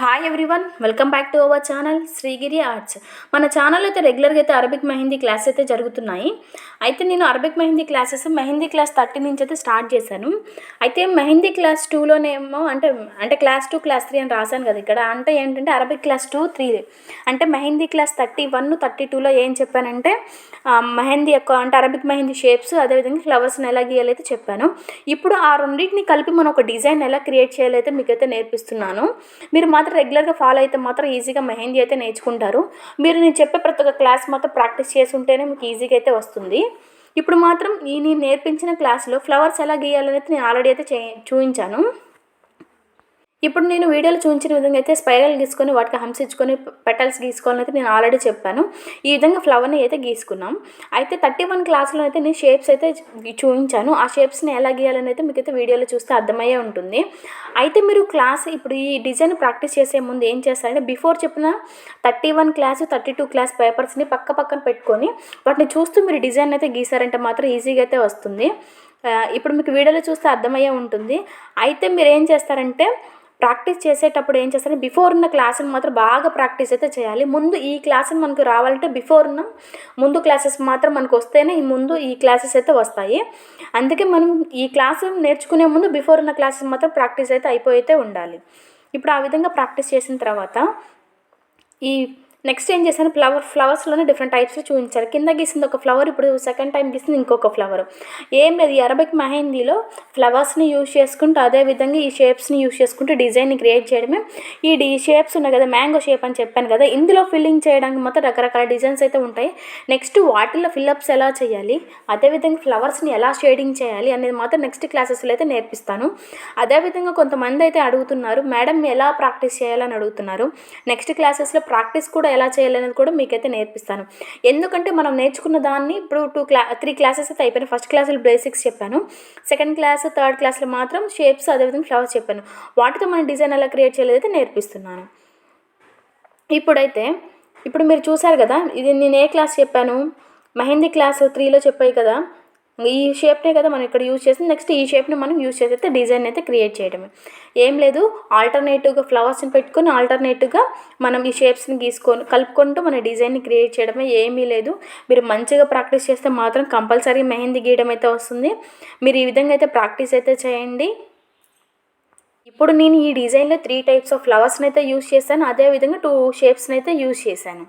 Hi everyone welcome back to our channel Srigiri arts మన ఛానల్లో అయితే రెగ్యులర్గా అయితే అరబిక్ మెహందీ క్లాస్ అయితే జరుగుతున్నాయి. అయితే నేను Arabic mehndi classes mehndi class thirty నుంచి అయితే స్టార్ట్ చేశాను. అయితే మెహందీ క్లాస్ టూలోనేమో అంటే అంటే క్లాస్ టూ క్లాస్ త్రీ అని రాశాను కదా ఇక్కడ. అంటే ఏంటంటే అరబిక్ క్లాస్ టూ త్రీ అంటే mehndi class thirty one thirty టూలో ఏం చెప్పానంటే మెహందీ యొక్క అంటే అరబిక్ మెహందీ షేప్స్ అదేవిధంగా ఫ్లవర్స్ని ఎలా గీయాలైతే చెప్పాను. ఇప్పుడు ఆ రెండింటిని కలిపి మనం ఒక డిజైన్ ఎలా క్రియేట్ చేయాలైతే మీకైతే నేర్పిస్తున్నాను. మీరు మా మాత్రం రెగ్యులర్గా ఫాలో అయితే మాత్రం ఈజీగా మెహందీ అయితే నేర్చుకుంటారు. మీరు నేను చెప్పే ప్రతి ఒక్క క్లాస్ మాత్రం ప్రాక్టీస్ చేసి ఉంటేనే మీకు ఈజీగా అయితే వస్తుంది. ఇప్పుడు మాత్రం ఈ నేను నేర్పించిన క్లాస్లో ఫ్లవర్స్ ఎలా గీయాలనేది నేను ఆల్రెడీ అయితే చే చూపించాను ఇప్పుడు నేను వీడియోలో చూపించిన విధంగా అయితే స్పైరల్ గీసుకొని వాటికి హంస్ ఇచ్చుకొని పెటల్స్ గీసుకోవాలని అయితే నేను ఆల్రెడీ చెప్పాను. ఈ విధంగా ఫ్లవర్ని అయితే గీసుకున్నాం. అయితే థర్టీ వన్ క్లాస్లో అయితే నేను షేప్స్ అయితే చూపించాను. ఆ షేప్స్ని ఎలా గీయాలని అయితే మీకు అయితే వీడియోలో చూస్తే అర్థమయ్యే ఉంటుంది. అయితే మీరు క్లాస్ ఇప్పుడు ఈ డిజైన్ ప్రాక్టీస్ చేసే ముందు ఏం చేస్తారంటే బిఫోర్ చెప్పిన thirty one class thirty two class పేపర్స్ని పక్క పక్కన పెట్టుకొని వాటిని చూస్తూ మీరు డిజైన్ అయితే గీసారంటే మాత్రం ఈజీగా అయితే వస్తుంది. ఇప్పుడు మీకు వీడియోలో చూస్తే అర్థమయ్యే ఉంటుంది. అయితే మీరు ఏం చేస్తారంటే ప్రాక్టీస్ చేసేటప్పుడు ఏం చేస్తారంటే బిఫోర్ ఉన్న క్లాసుని మాత్రం బాగా ప్రాక్టీస్ అయితే చేయాలి. ముందు ఈ క్లాసుని మనకు రావాలంటే బిఫోర్ ఉన్న ముందు క్లాసెస్ మాత్రం మనకు వస్తేనే ఈ ముందు ఈ క్లాసెస్ అయితే వస్తాయి. అందుకే మనం ఈ క్లాసు నేర్చుకునే ముందు బిఫోర్ ఉన్న క్లాసెస్ మాత్రం ప్రాక్టీస్ అయితే అయిపోయితే ఉండాలి. ఇప్పుడు ఆ విధంగా ప్రాక్టీస్ చేసిన తర్వాత ఈ నెక్స్ట్ ఏం చేశాను? ఫ్లవర్ ఫ్లవర్స్లోనే డిఫరెంట్ టైప్స్ చూపించారు. కింద గీసింది ఒక ఫ్లవర్ ఇప్పుడు సెకండ్ టైం గీసింది ఇంకొక ఫ్లవర్ ఏం లేదు ఈ అరబిక్ మెహందీలో ఫ్లవర్స్ని యూజ్ చేసుకుంటూ అదే విధంగా ఈ షేప్స్ని యూజ్ చేసుకుంటూ డిజైన్ని క్రియేట్ చేయడమే. ఈ డి షేప్స్ ఉన్నాయి కదా మ్యాంగో షేప్ అని చెప్పాను కదా ఇందులో ఫిల్లింగ్ చేయడానికి మొత్తం రకరకాల డిజైన్స్ అయితే ఉంటాయి. నెక్స్ట్ వాటిల్లో ఫిల్అప్స్ ఎలా చేయాలి? అదేవిధంగా ఫ్లవర్స్ని ఎలా షేడింగ్ చేయాలి అనేది మాత్రం నెక్స్ట్ క్లాసెస్లో అయితే నేర్పిస్తాను. అదేవిధంగా కొంతమంది అయితే అడుగుతున్నారు మేడం ఎలా ప్రాక్టీస్ చేయాలని అడుగుతున్నారు? నెక్స్ట్ క్లాసెస్లో ప్రాక్టీస్ కూడా ఎలా చేయాలనేది కూడా మీకైతే నేర్పిస్తాను. ఎందుకంటే మనం నేర్చుకున్న దాన్ని ఇప్పుడు టూ క్లా త్రీ క్లాసెస్ అయితే అయిపోయినాయి. ఫస్ట్ క్లాసులో బేసిక్స్ చెప్పాను. సెకండ్ క్లాస్ థర్డ్ క్లాస్లో మాత్రం షేప్స్ అదేవిధంగా ఫ్లవర్స్ చెప్పాను. వాటితో మనం డిజైన్ ఎలా క్రియేట్ చేయలేదైతే నేర్పిస్తున్నాను. ఇప్పుడైతే ఇప్పుడు మీరు చూసారు కదా ఇది నేను ఏ క్లాస్ చెప్పాను? మెహందీ క్లాస్ త్రీలో చెప్పాయి కదా. ఈ షేప్నే కదా మనం ఇక్కడ యూజ్ చేసి నెక్స్ట్ ఈ షేప్ని మనం యూజ్ చేసి అయితే డిజైన్ అయితే క్రియేట్ చేయడమే. ఏం లేదు ఆల్టర్నేటివ్గా ఫ్లవర్స్ని పెట్టుకొని ఆల్టర్నేటివ్గా మనం ఈ షేప్స్ని గీసుకొని కలుపుకుంటూ మన డిజైన్ని క్రియేట్ చేయడమే ఏమీ లేదు. మీరు మంచిగా ప్రాక్టీస్ చేస్తే మాత్రం కంపల్సరీ మెహందీ గీయడం అయితే వస్తుంది. మీరు ఈ విధంగా అయితే ప్రాక్టీస్ అయితే చేయండి. ఇప్పుడు నేను ఈ డిజైన్లో త్రీ టైప్స్ ఆఫ్ ఫ్లవర్స్ని అయితే యూస్ చేశాను. అదేవిధంగా టూ షేప్స్ని అయితే యూస్ చేశాను.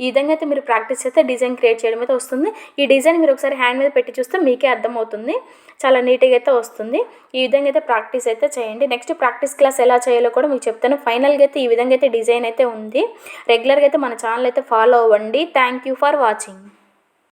ఈ విధంగా అయితే మీరు ప్రాక్టీస్ చేస్తే డిజైన్ క్రియేట్ చేయడం అయితే వస్తుంది. ఈ డిజైన్ మీరు ఒకసారి హ్యాండ్ మీద పెట్టి చూస్తే మీకే అర్థమవుతుంది. చాలా నీట్గా అయితే వస్తుంది. ఈ విధంగా అయితే ప్రాక్టీస్ అయితే చేయండి. నెక్స్ట్ ప్రాక్టీస్ క్లాస్ ఎలా చేయాలో కూడా మీకు చెప్తాను. ఫైనల్గా అయితే ఈ విధంగా అయితే డిజైన్ అయితే ఉంది. రెగ్యులర్గా అయితే మన ఛానల్ అయితే ఫాలో అవ్వండి. Thank you for watching.